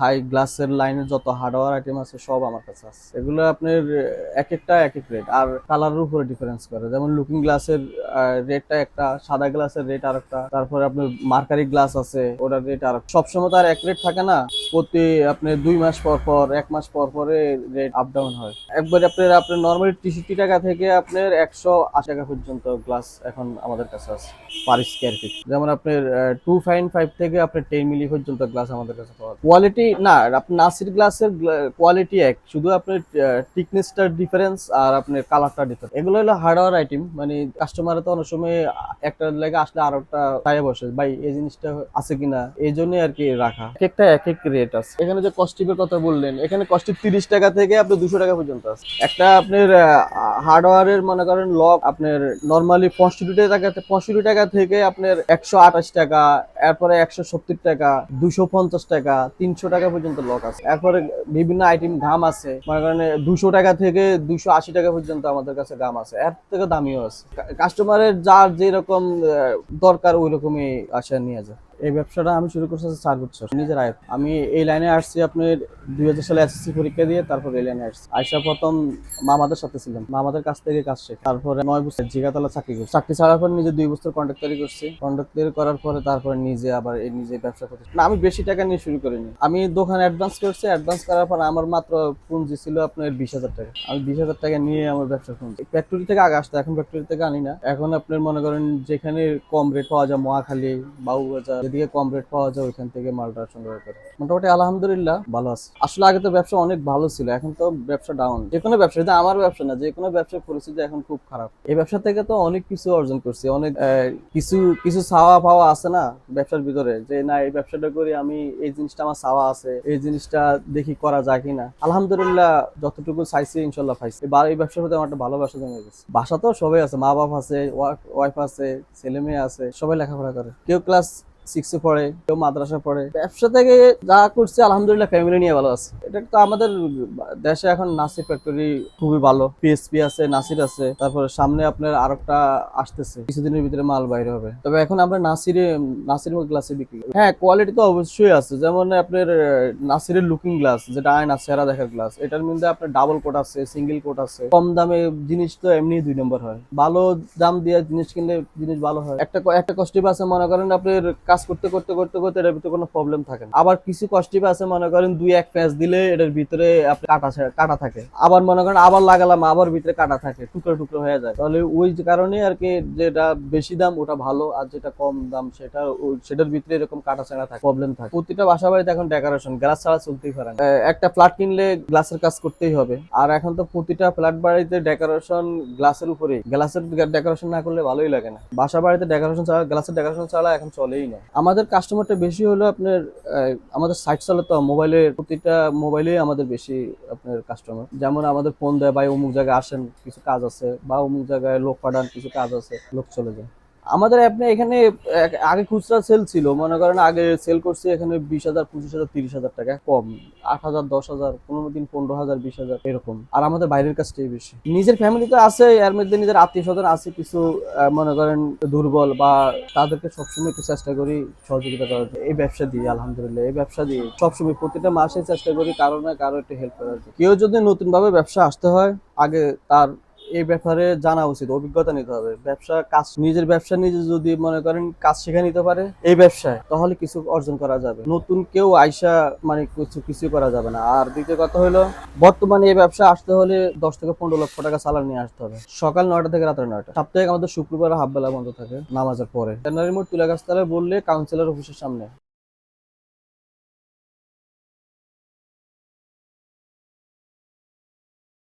High গ্লাসের লাইনের যত হার্ডওয়্যার আইটেম আছে সব আমার কাছে আছে। এগুলো আপনার এক একটা এক এক রেট আর কালারের উপরে ডিফারেন্স করে। যেমন লুকিং গ্লাসের রেটটা একটা সাদা গ্লাসের রেট আর একটা তারপরে আপনার মার্কারি গ্লাস আছে, ওটার রেট আর সবসময় তো আর এক রেট থাকে না, প্রতি আপনার দুই মাস পর পর, এক মাস পর পরে রেট আপ ডাউন হয়। একবার আপনার আপনার নর্মালি তেষট্টি টাকা থেকে আপনার একশো আশি টাকা পর্যন্ত গ্লাস এখন আমাদের কাছে আছে পার স্কোয়ার ফিট যেমন আপনার টু ফাইন ফাইভ থেকে আপনার টেন মিলি পর্যন্ত গ্লাস আমাদের কাছে পাওয়া কোয়ালিটি না, আপনার নাসির গ্লাসের কোয়ালিটি এক, শুধু আপনার টিকনেসটার ডিফারেন্স আর আপনার কালারটা ডিফারেন্স এগুলো হলো হার্ডওয়ার আইটেম মানে কাস্টমারে তো অনেক সময় একটা লেগে আসলে আর একটা চাইয়ে বসে, ভাই, এই জিনিসটা আছে কিনা? এই জন্যই আর কি রাখা। এক একটা এক এক রেট আছে। এখানে যে কস্টিপের কথা বললেন, এখানে কস্টিপ তিরিশ টাকা থেকে আপনার দুশো টাকা পর্যন্ত আছে। একটা আপনার হার্ডওয়্যারের মনে করেন লক আপনার নর্মালি পঁয়ষট্টি টাকা পঁয়ষট্টি টাকা থেকে আপনার একশো আঠাশ টাকা, এরপরে একশো সত্তর টাকা, দুশো পঞ্চাশ টাকা, তিনশো টাকা পর্যন্ত লক আছে। এরপরে বিভিন্ন আইটেম ঘাম আছে, মনে করেন দুশো টাকা থেকে দুশো আশি টাকা পর্যন্ত আমাদের কাছে গাম আছে। এর থেকে দামিও আছে। কাস্টমারের যার যেরকম দরকার ওই রকমই আসা নিয়ে যায় এই ব্যবসাটা আমি শুরু করছি চার বছর। নিজের আয়। আমি এই লাইনে আসছি আপনার দুই হাজার সালে এসএসসি পরীক্ষা দিয়ে, তারপর এই লাইনে আসছি। আইসা প্রথম মামাদের সাথে ছিলাম। মামাদের কাছ থেকে কাজ শেখ। তারপরে নয় বছর জিগাতলা চাকরি করছি। চাকরি ছাড়ার পর নিজে দুই বছর কন্ট্রাক্টারি করছি। কন্ট্রাক্টারি করার পরে তারপরে নিজে আবার এই নিজে ব্যবসা করছি না, আমি বেশি টাকা নিয়ে শুরু করিনি। আমি দোকান অ্যাডভান্স করছি। অ্যাডভান্স করার পর আমার মাত্র পুঁজি ছিল আপনার বিশ হাজার টাকা। আমি বিশ হাজার টাকা নিয়ে আমার ব্যবসা খুঁজছি ফ্যাক্টরি থেকে আগে আসতো, এখন ফ্যাক্টরি থেকে আনি না। এখন আপনার মনে করেন যেখানে কম রেট পাওয়া যায়, মহাখালী বাবুবাজার যেদিকে কম রেট পাওয়া যায়, ওইখান থেকে মালটা সংগ্রহ করে। মোটামুটি আলহামদুলিল্লাহ ভালো আছে। আসলে আগে তো ব্যবসা অনেক ভালো ছিল, এখন তো ব্যবসা ডাউন যে কোনো ব্যবসা, এটা আমার ব্যবসা না, যে কোনো ব্যবসার পরিস্থিতি এখন খুব খারাপ। এই ব্যবসা থেকে তো অনেক কিছু অর্জন করছি, অনেক কিছু কিছু চাওয়া পাওয়া আছে না ব্যবসার ভিতরে, যে না, এই ব্যবসাটা করি আমি, এই জিনিসটা আমার ছাওয়া আছে, এই জিনিসটা দেখি করা যায় কিনা। আলহামদুলিল্লাহ যতটুকু চাইছি, ইনশাল্লাহ পাইছি। এবার এই ব্যবসার প্রতি আমার একটা ভালোবাসা জমে গেছে। বাসা তো সবাই আছে মা বাপ আছে ওয়াইফ আছে ছেলে মেয়ে আছে, সবাই লেখাপড়া করে। কেউ ক্লাস সিক্সে পড়ে, কেউ মাদ্রাসা পড়ে। ব্যবসা থেকে যা করছে, আলহামদুলিল্লাহ ফ্যামিলি নিয়ে ভালো আছে। এটা তো আমাদের দেশে এখন নাসির ফ্যাক্টরি খুবই ভালো। পিএসপি আছে নাসির আছে। তারপরে সামনে আপনার আরেকটা আসতেছে। কিছুদিনের ভিতরে মাল বাইরে হবে। তবে এখন আমরা নাসিরে নাসির গ্লাসে বিক্রি করি। হ্যাঁ কোয়ালিটি তো অবশ্যই আছে। যেমন আপনার নাসিরের লুকিং গ্লাস যেটা আয়না, সেরা দেখার গ্লাস এটার মধ্যে আপনার ডাবল কোট আছে সিঙ্গেল কোট আছে। কম দামে জিনিস তো এমনি দুই নম্বর হয়। ভালো দাম দিয়ে জিনিস কিনলে জিনিস ভালো হয়। একটা একটা কস্টিপ আছে, মনে করেন আপনার করতে করতে করতে করতে এটার ভিতরে কোনো প্রবলেম থাকে না। আবার কিছু কস্টিপ আছে, মনে করেন দুই, এক প্যাঁচ দিলে এটার ভিতরে আপনার কাটা কাটা থাকে। আবার মনে করেন আবার লাগালাম, আবার ভিতরে কাটা থাকে, টুকরো টুকরো হয়ে যায়। তাহলে ওই কারণে আর কি যেটা বেশি দাম, ওটা ভালো, আর যেটা কম দাম, সেটা সেটার ভিতরে এরকম কাটা ছাড়া থাকে প্রবলেম থাকে। প্রতিটা বাসা বাড়িতে এখন ডেকোরেশন গ্লাস ছাড়া চলতেই পারে। একটা ফ্ল্যাট কিনলে গ্লাসের কাজ করতেই হবে। আর এখন তো প্রতিটা ফ্ল্যাট বাড়িতে ডেকোরেশন গ্লাসের উপরে গ্লাসের ডেকোরেশন না করলে ভালোই লাগে না। বাসা বাড়িতে ডেকোরেশন ছাড়া গ্লাসের ডেকোরেশন ছাড়া এখন চলেই না। আমাদের কাস্টমারটা বেশি হলো আপনার আমাদের সাইট চালাতে তো মোবাইলের প্রতিটা মোবাইলে আমাদের বেশি আপনার কাস্টমার যেমন আমাদের ফোন দেয় বা অমুক জায়গায় আসেন, কিছু কাজ আছে, বা অমুক জায়গায় লোক পাঠান, কিছু কাজ আছে, লোক চলে যায়। আমাদের আপনি এখানে আগে খুচরা সেল ছিল। মনে করেন আগে সেল করছি এখানে বিশ হাজার, পঁচিশ হাজার, তিরিশ হাজার টাকা, কম। আট হাজার, দশ হাজার, পনেরো দিন পনেরো হাজার, বিশ হাজার, এরকম। আর আমাদের বাইরের কাজটাই বেশি। নিজের ফ্যামিলি তো আছে, এর মধ্যে নিজের আত্মীয় স্বজন আছে, কিছু মনে করেন দুর্বল বা তাদেরকে সবসময় একটু চেষ্টা করি সহযোগিতা করার। এই ব্যবসা দিয়ে আলহামদুলিল্লাহ, এই ব্যবসা দিয়ে সবসময় প্রতিটা মাসে চেষ্টা করি কারও না কারও একটু হেল্প করার। কেউ যদি নতুনভাবে ব্যবসা আসতে হয়, আগে তার এই ব্যাপারে জানা উচিত, অভিজ্ঞতা নিতে হবে। ব্যবসা, কাজ, নিজের ব্যবসা নিজে যদি মনে করেন কাজ শিখে নিতে পারে এই ব্যবসায়, তাহলে কিছু অর্জন করা যাবে। নতুন কেউ আইসা মানে কিছু কিছু করা যাবে না। আর দ্বিতীয় কথা হলো, বর্তমানে এই ব্যবসা আসতে হলে দশ থেকে পনেরো লক্ষ টাকা চালান নিয়ে আসতে হবে। সকাল নয়টা থেকে রাত্রে নয়টা। সাপ্তাহিক আমাদের শুক্রবার হাফ বেলা বন্ধ থাকে নামাজের পরে। জানুয়ারি মোট তুলা গাছতলায় বললে কাউন্সিলর অফিসের সামনে।